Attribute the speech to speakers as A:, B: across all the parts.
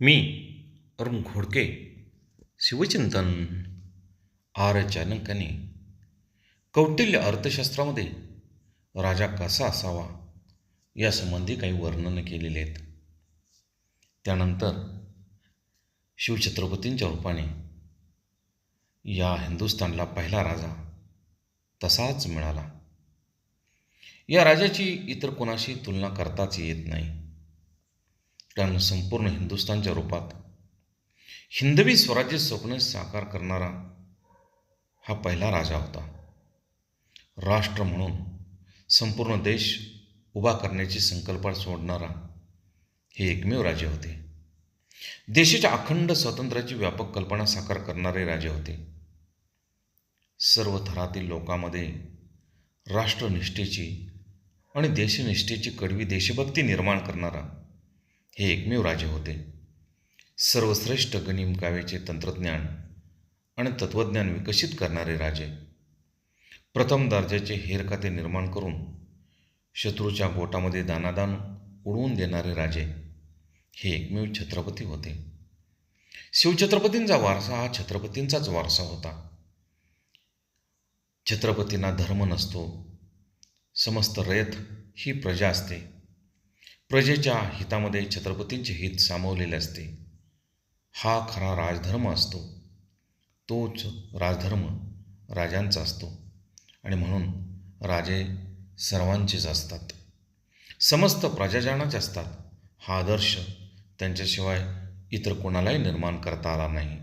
A: मी अरुण घोडके शिवचिंतन आर चाणक्याने कौटिल्य अर्थशास्त्रामध्ये राजा कसा असावा यासंबंधी काही वर्णनं केलेली आहेत. त्यानंतर शिवछत्रपतींच्या रूपाने या हिंदुस्थानला पहिला राजा तसाच मिळाला. या राजाची इतर कोणाशी तुलना करताच येत नाही. त्यानं संपूर्ण हिंदुस्थानच्या रूपात हिंदवी स्वराज्य स्वप्न साकार करणारा हा पहिला राजा होता. राष्ट्र म्हणून संपूर्ण देश उभा करण्याची संकल्पना सोडणारा हे एकमेव राजे होते. देशाच्या अखंड स्वातंत्र्याची व्यापक कल्पना साकार करणारे राजे होते. सर्व थरातील लोकांमध्ये राष्ट्रनिष्ठेची आणि देशनिष्ठेची कडवी देशभक्ती निर्माण करणारा हे एकमेव राजे होते. सर्वश्रेष्ठ गणिमकाव्याचे तंत्रज्ञान आणि तत्त्वज्ञान विकसित करणारे राजे. प्रथम दर्जाचे हेरखाते निर्माण करून शत्रूच्या गोटामध्ये दानादान उडवून देणारे राजे हे एकमेव छत्रपती होते. शिवछत्रपतींचा वारसा हा छत्रपतींचाच वारसा होता. छत्रपतींना धर्म नसतो. समस्त रयत ही प्रजा असते. प्रजेच्या हितामध्ये छत्रपतींचे हित सामावलेले असते. हा खरा राजधर्म असतो. तोच राजधर्म राजांचा असतो. आणि म्हणून राजे सर्वांचेच असतात. समस्त प्रजाजनाचे असतात. हा आदर्श त्यांच्याशिवाय इतर कोणालाही निर्माण करता आला नाही.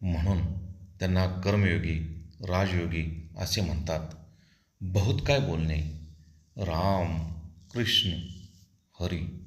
A: म्हणून त्यांना कर्मयोगी राजयोगी असे म्हणतात. बहुत काय बोलणे? राम कृष्ण Hurry.